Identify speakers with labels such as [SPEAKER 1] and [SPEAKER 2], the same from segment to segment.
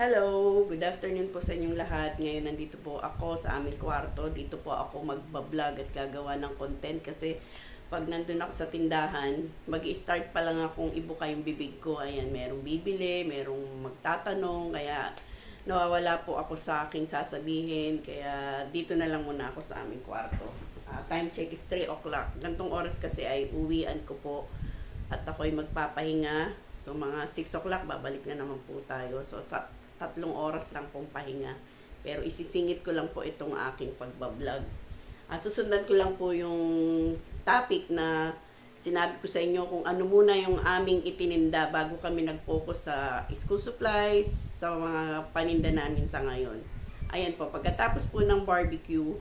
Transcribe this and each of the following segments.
[SPEAKER 1] Hello! Good afternoon po sa inyong lahat. Ngayon nandito po ako sa aming kwarto. Dito po ako magbablog at gagawa ng content kasi pag nandun ako sa tindahan, mag start pa lang akong ibuka yung bibig ko. Ayan, merong bibili, merong magtatanong, kaya nawawala po ako sa aking sasabihin. Kaya dito na lang muna ako sa aming kwarto. Ah, time check is 3 o'clock. Gantong oras kasi ay uwian ko po at ako'y magpapahinga. So mga 6 o'clock, babalik na naman po tayo. So tatlong oras lang pong pahinga. Pero isisingit ko lang po itong aking pagbablog. Ah, susundan ko lang po yung topic na sinabi ko sa inyo kung ano muna yung aming itininda bago kami nag-focus sa school supplies, sa mga paninda namin sa ngayon. Ayan po, pagkatapos po ng barbecue,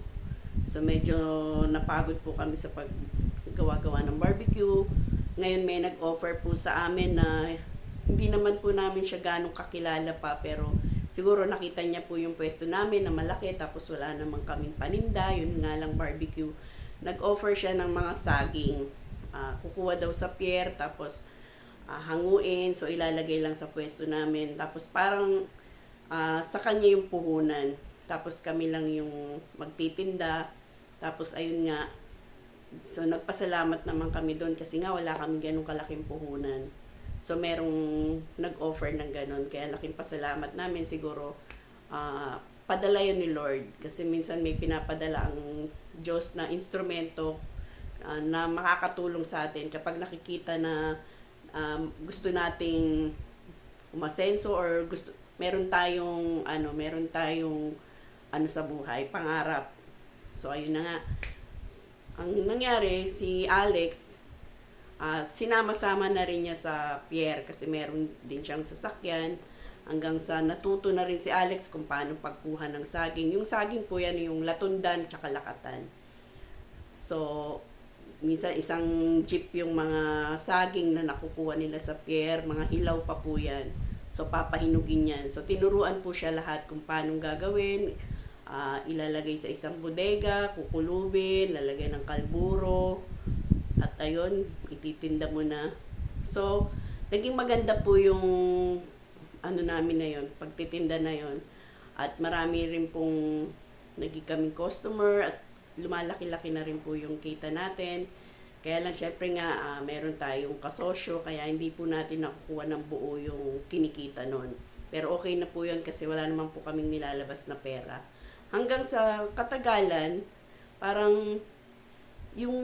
[SPEAKER 1] so medyo napagod po kami sa paggawa-gawa ng barbecue. Ngayon may nag-offer po sa amin na hindi naman po namin siya ganong kakilala pa pero siguro nakita niya po yung pwesto namin na malaki tapos wala naman kaming paninda, yun nga lang barbecue. Nag-offer siya ng mga saging. Ah, kukuha daw sa pier tapos ah, hanguin. So ilalagay lang sa pwesto namin. Tapos parang ah, sa kanya yung puhunan. Tapos kami lang yung magtitinda. Tapos ayun nga so nagpasalamat naman kami doon kasi nga wala kami ganong kalaking puhunan So, merong nag-offer ng ganun. Kaya laking pasalamat namin siguro ah, padala yun ni Lord. Kasi minsan may pinapadala ang Diyos na instrumento ah, na makakatulong sa atin kapag nakikita na um, gusto nating umasenso or gusto meron tayong ano meron tayong ano sa buhay pangarap so ayun na nga ang nangyari si Alex Ah, sinama-sama na rin niya sa Pierre kasi meron din siyang sasakyan hanggang sa natuto na rin si Alex kung paano pagkuha ng saging. Yung saging po yan yung latundan tsaka lakatan. So, minsan isang jeep yung mga saging na nakukuha nila sa Pierre, mga hilaw pa po yan. So, papahinugin yan. So, tinuruan po siya lahat kung paano gagawin. Ah, ilalagay sa isang bodega, kukulubin, lalagay ng kalburo, at ayun, ititinda mo na. So, naging maganda po yung ano namin na yon pagtitinda na yon At marami rin pong naging kaming customer at lumalaki-laki na rin po yung kita natin. Kaya lang syempre nga ah, meron tayong kasosyo kaya hindi po natin nakukuha ng buo yung kinikita nun. Pero okay na po yun kasi wala naman po kaming nilalabas na pera. Hanggang sa katagalan, parang yung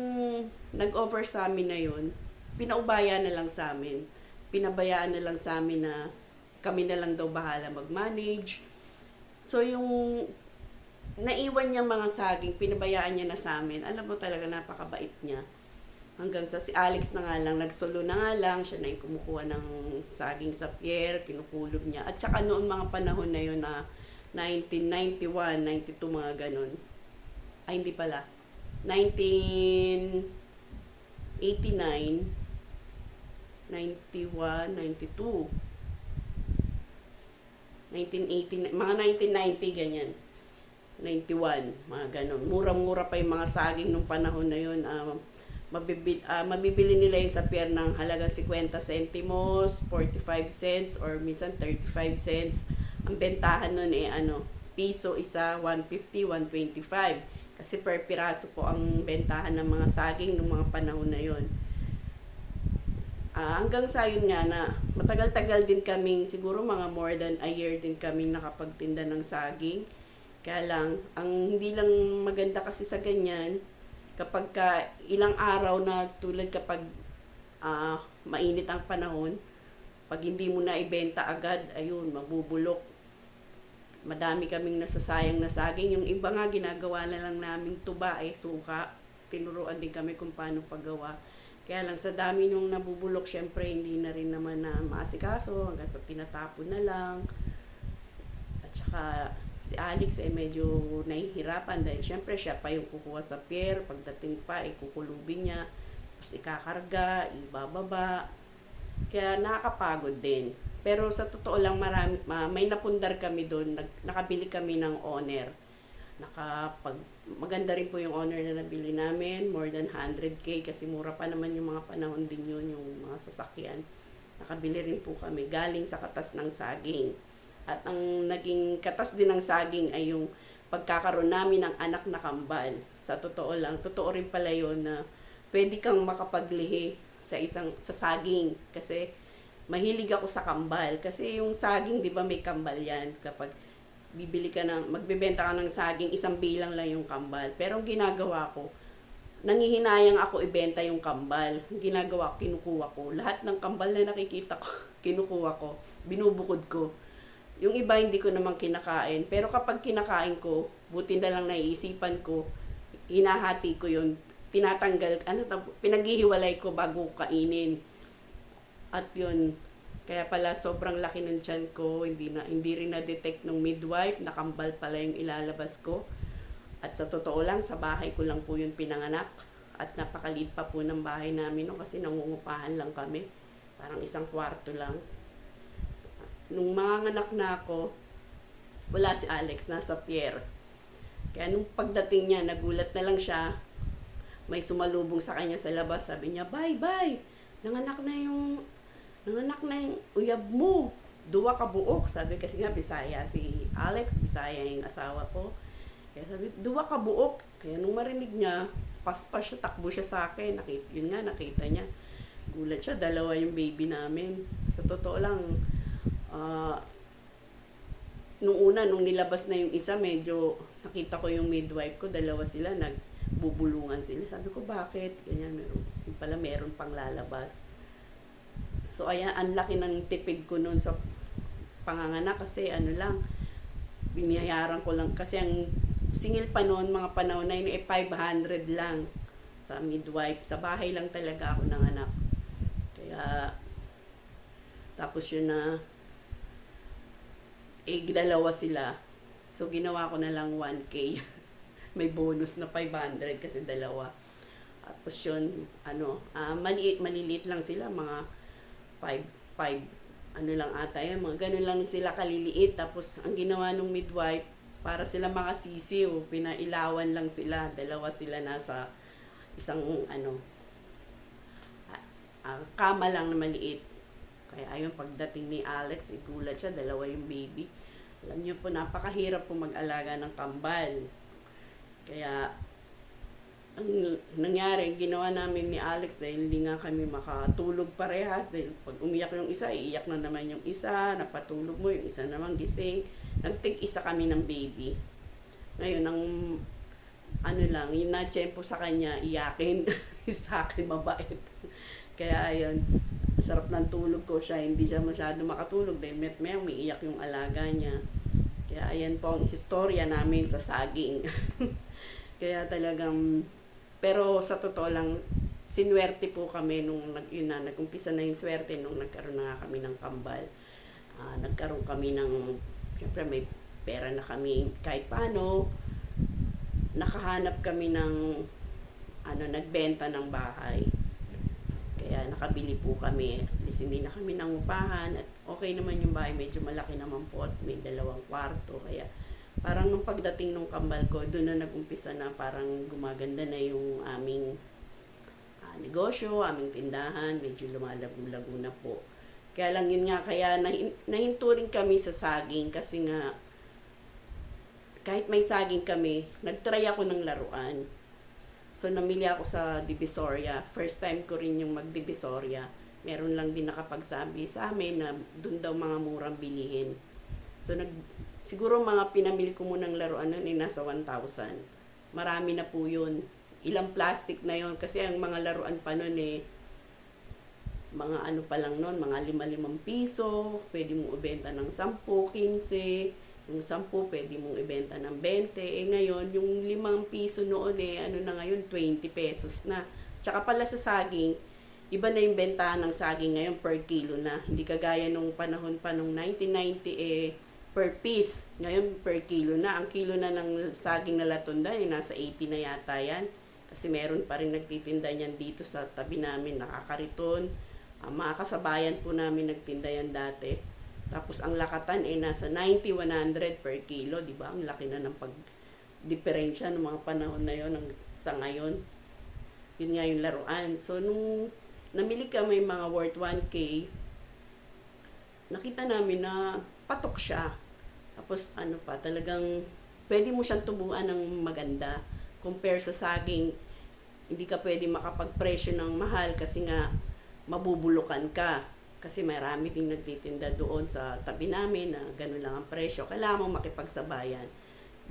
[SPEAKER 1] nag-offer sa amin na yun, pinaubaya na lang sa amin. Pinabayaan na lang sa amin na kami na lang daw bahala mag-manage. So yung naiwan niya mga saging, pinabayaan niya na sa amin. Alam mo talaga napakabait niya. Hanggang sa si Alex na nga lang, nagsulo na nga lang, siya na yung kumukuha ng saging sa pier, kinukulog niya. At saka noon mga panahon na yun na 1991, 92, mga ganun. Ay, hindi pala. 1989, 91, 92, 1980, mga 1990 ganyan. 91, mga ganun. Mura-mura pa yung mga saging nung panahon na yun. Ah, mabibili, ah, mabibili nila yung sa pier ng halagang 50 centimos, 45 cents, or minsan 35 cents. Ang bentahan nun eh, ano, piso isa, 150, 125. Kasi per piraso po ang bentahan ng mga saging nung mga panahon na yon. Ah, hanggang sa yun nga na matagal-tagal din kaming, siguro mga more than a year din kaming nakapagtinda ng saging. Kaya lang, ang hindi lang maganda kasi sa ganyan, kapag ka ilang araw na tulad kapag ah, mainit ang panahon, pag hindi mo na ibenta agad, ayun, mabubulok madami kaming nasasayang na saging. Yung iba nga, ginagawa na lang naming tuba ay suka. Tinuruan din kami kung paano paggawa. Kaya lang sa dami nung nabubulok, syempre hindi na rin naman na maasikaso hanggang sa tinatapon na lang. At saka si Alex ay medyo nahihirapan dahil syempre siya pa yung kukuha sa pier, pagdating pa ay kukulubin niya, tapos ikakarga, ibababa. Kaya nakakapagod din. Pero sa totoo lang marami, ma- may napundar kami doon, nag, nakabili kami ng owner. Nakapag, maganda rin po yung owner na nabili namin, more than 100k kasi mura pa naman yung mga panahon din yun, yung mga sasakyan. Nakabili rin po kami galing sa katas ng saging. At ang naging katas din ng saging ay yung pagkakaroon namin ng anak na kambal. Sa totoo lang, totoo rin pala yun na pwede kang makapaglihi sa isang sa saging kasi mahilig ako sa kambal kasi yung saging 'di ba may kambal yan kapag bibili ka ng magbebenta ka ng saging isang bilang lang yung kambal pero ang ginagawa ko nangihinayang ako ibenta yung kambal. Ang ginagawa ko, kinukuha ko. Lahat ng kambal na nakikita ko, kinukuha ko. Binubukod ko. Yung iba hindi ko naman kinakain. Pero kapag kinakain ko, buti na lang naiisipan ko, hinahati ko yun. Tinatanggal, ano, pinaghihiwalay ko bago kainin. At yun, kaya pala sobrang laki ng tiyan ko, hindi na hindi rin na-detect ng midwife, nakambal pala yung ilalabas ko. At sa totoo lang, sa bahay ko lang po yun pinanganak. At napakaliit pa po ng bahay namin no, kasi nangungupahan lang kami. Parang isang kwarto lang. Nung mga anak na ako, wala si Alex, nasa pier. Kaya nung pagdating niya, nagulat na lang siya. May sumalubong sa kanya sa labas. Sabi niya, bye, bye. Nanganak na yung, nanganak na yung uyab mo. Duwa ka buok. Sabi kasi nga, Bisaya. Si Alex, Bisaya yung asawa ko. Kaya sabi, duwa ka buok. Kaya nung marinig niya, paspas siya, takbo siya sa akin. Nakita, yun nga, nakita niya. Gulat siya, dalawa yung baby namin. Sa totoo lang, ah, nung una, nung nilabas na yung isa, medyo nakita ko yung midwife ko, dalawa sila, nagbubulungan sila. Sabi ko, bakit? Ganyan, meron, yung pala meron pang lalabas. So, ayan, ang laki ng tipid ko noon sa panganganak kasi ano lang, binayaran ko lang kasi ang singil pa noon, mga panahon na yun, eh 500 lang sa midwife. Sa bahay lang talaga ako ng anak. Kaya, tapos yun na, eh, dalawa sila. So, ginawa ko na lang 1K. May bonus na 500 kasi dalawa. Tapos yun, ano, ah maliit, maliliit lang sila, mga 5, 5, ano lang ata yan, mga ganun lang sila kaliliit. Tapos, ang ginawa ng midwife, para sila mga sisiw, pinailawan lang sila. Dalawa sila nasa isang, ano, ah, kama lang na maliit. Kaya ayun, pagdating ni Alex, igulat siya, dalawa yung baby. Alam niyo po, napakahirap po mag-alaga ng kambal. Kaya, ang nangyari, ginawa namin ni Alex dahil hindi nga kami makatulog parehas. Dahil pag umiyak yung isa, iiyak na naman yung isa, napatulog mo, yung isa naman gising. Nagtig isa kami ng baby. Ngayon, ang ano lang, yung na-tsempo sa kanya, iyakin. sa akin, mabait. Kaya ayun, sarap ng tulog ko siya, hindi siya masyado makatulog dahil met may umiiyak yung alaga niya. Kaya ayan po ang historya namin sa saging. Kaya talagang, pero sa totoo lang, sinwerte po kami nung nag, yun na, nag-umpisa na yung swerte nung nagkaroon na kami ng kambal. Ah, nagkaroon kami ng, syempre may pera na kami kahit paano. Nakahanap kami ng, ano, nagbenta ng bahay. Kaya nakabili po kami. At hindi na kami nangupahan. At okay naman yung bahay. Medyo malaki naman po at may dalawang kwarto. Kaya parang nung pagdating nung kambal ko, doon na nag-umpisa na parang gumaganda na yung aming ah, negosyo, aming tindahan. Medyo lumalago-lago na po. Kaya lang yun nga, kaya nahin- nahinto rin kami sa saging kasi nga kahit may saging kami, nagtry ako ng laruan. So, namili ako sa Divisoria. First time ko rin yung mag-Divisoria. Meron lang din nakapagsabi sa amin na doon daw mga murang bilihin. So, nag, siguro mga pinamili ko munang laruan nun eh, nasa 1,000. Marami na po yun. Ilang plastic na yon Kasi ang mga laruan pa nun eh, mga ano pa lang nun, mga 5-5 piso. Pwede mo ibenta ng 10, 15 yung 10 pwede mong ibenta ng 20. Eh ngayon, yung 5 piso noon eh, ano na ngayon, 20 pesos na. Tsaka pala sa saging, iba na yung bentahan ng saging ngayon per kilo na. Hindi kagaya nung panahon pa nung 1990 eh, per piece. Ngayon per kilo na. Ang kilo na ng saging na latunda eh, nasa 80 na yata yan. Kasi meron pa rin nagtitinda niyan dito sa tabi namin, nakakariton. Uh, mga kasabayan po namin nagtinda yan dati. Tapos ang lakatan ay nasa 90-100 per kilo, di ba? Ang laki na ng pag-diferensya ng mga panahon na yon ng sa ngayon. Yun nga yung laruan. So, nung namili kami mga worth 1K, nakita namin na patok siya. Tapos ano pa, talagang pwede mo siyang tubuan ng maganda compare sa saging. Hindi ka pwede makapagpresyo ng mahal kasi nga mabubulukan ka. Kasi marami ding nagtitinda doon sa tabi namin na ganun lang ang presyo. Kailangan mo makipagsabayan.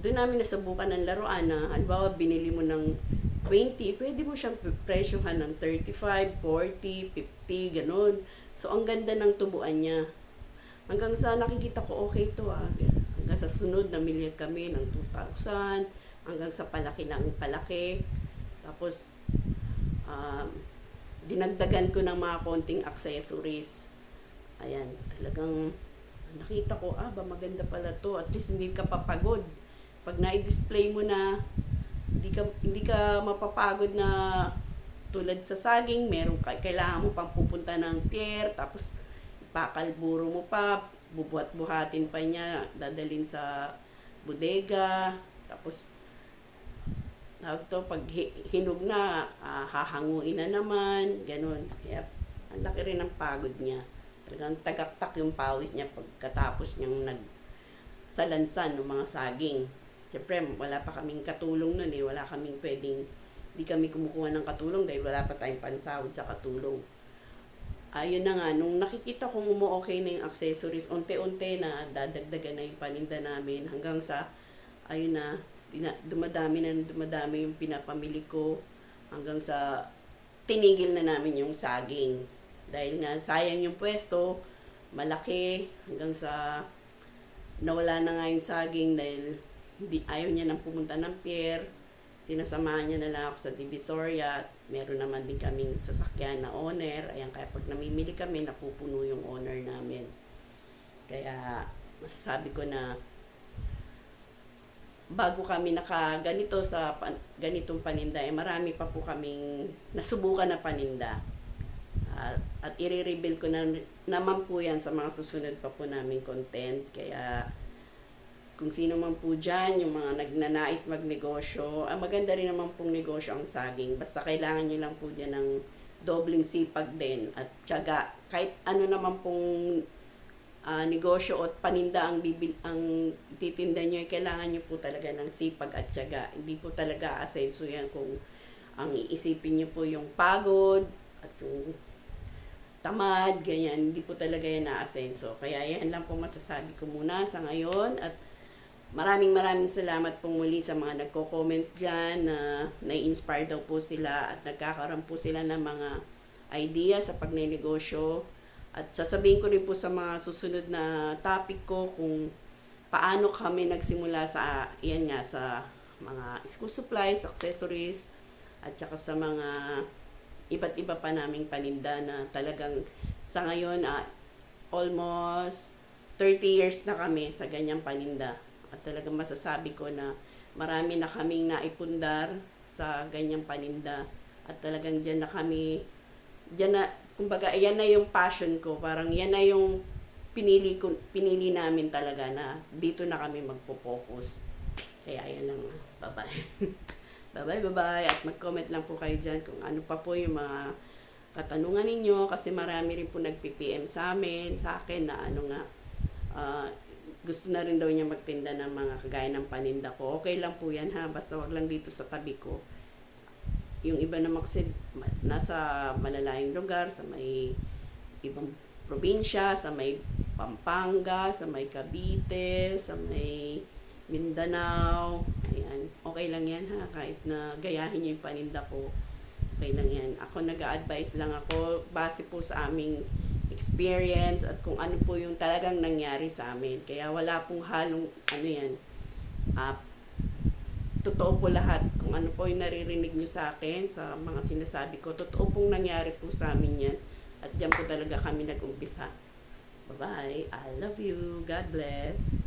[SPEAKER 1] Doon namin nasubukan ng laruan na halimbawa binili mo ng 20, pwede mo siyang presyohan ng 35, 40, 50, ganun. So, ang ganda ng tubuan niya. Hanggang sa nakikita ko, okay to ah. Sa sunod, namili kami ng 2,000. Hanggang sa palaki ng palaki. Tapos, um, dinagdagan ko ng mga konting accessories. Ayan, talagang nakita ko, ah, ba maganda pala to. At least hindi ka papagod. Pag na-display mo na, hindi ka, hindi ka mapapagod na tulad sa saging, meron ka, kailangan mo pang pupunta ng pier, tapos ipakalburo mo pa, bubuhat-buhatin pa niya, dadalin sa bodega, tapos tawag to, pag hi- hinog na, ah, hahanguin na naman, ganun. Kaya, ang laki rin ng pagod niya. Talagang tagaktak yung pawis niya pagkatapos niyang nag salansan ng mga saging. Siyempre, wala pa kaming katulong nun eh. Wala kaming pwedeng, hindi kami kumukuha ng katulong dahil wala pa tayong pansahod sa katulong. Ayun na nga, nung nakikita kong umu-okay na yung accessories, unti-unti na dadagdagan na yung paninda namin hanggang sa, ayun na, dumadami na dumadami yung pinapamili ko hanggang sa tinigil na namin yung saging. Dahil nga sayang yung pwesto, malaki hanggang sa nawala na nga yung saging dahil hindi, ayaw niya nang pumunta ng pier. Sinasamahan niya na lang ako sa Divisoria. at Meron naman din kaming sasakyan na owner. Ayan, kaya pag namimili kami, napupuno yung owner namin. Kaya masasabi ko na bago kami naka ganito sa pan, ganitong paninda, eh, marami pa po kaming nasubukan na paninda. At, at i-reveal ko na naman po yan sa mga susunod pa po namin content. Kaya kung sino man po dyan, yung mga nagnanais magnegosyo, ah, maganda rin naman pong negosyo ang saging. Basta kailangan nyo lang po dyan ng dobling sipag din at tiyaga. Kahit ano naman pong ah, negosyo at paninda ang bibil ang titinda nyo, eh, kailangan nyo po talaga ng sipag at tiyaga. Hindi po talaga asenso yan kung ang iisipin nyo po yung pagod at yung tamad, ganyan. Hindi po talaga yan naasenso. Kaya yan lang po masasabi ko muna sa ngayon at maraming maraming salamat po muli sa mga nagko-comment dyan na nai-inspire daw po sila at nagkakaroon po sila ng mga idea sa pagnenegosyo. At sasabihin ko rin po sa mga susunod na topic ko kung paano kami nagsimula sa, yan nga, sa mga school supplies, accessories, at saka sa mga iba't iba pa naming paninda na talagang sa ngayon ah, almost 30 years na kami sa ganyang paninda. At talagang masasabi ko na marami na kaming naipundar sa ganyang paninda. At talagang dyan na kami, dyan na, kumbaga, yan na yung passion ko. Parang yan na yung pinili, ko, pinili namin talaga na dito na kami magpo-focus. Kaya yan lang. Bye-bye. Bye-bye, bye-bye. At mag-comment lang po kayo dyan kung ano pa po yung mga katanungan ninyo kasi marami rin po nag-PPM sa amin, sa akin na ano nga, ah, gusto na rin daw niya magtinda ng mga kagaya ng paninda ko. Okay lang po yan ha, basta wag lang dito sa tabi ko. Yung iba naman kasi nasa malalayong lugar, sa may ibang probinsya, sa may Pampanga, sa may Cavite, sa may Mindanao. Ayan, okay lang yan ha, kahit na gayahin niyo yung paninda ko. Okay lang yan. Ako nag advise lang ako base po sa aming experience at kung ano po yung talagang nangyari sa amin. Kaya wala pong halong ano yan. ah, totoo po lahat. Kung ano po yung naririnig nyo sa akin, sa mga sinasabi ko, totoo pong nangyari po sa amin yan. At dyan po talaga kami nag-umpisa. Bye-bye. I love you. God bless.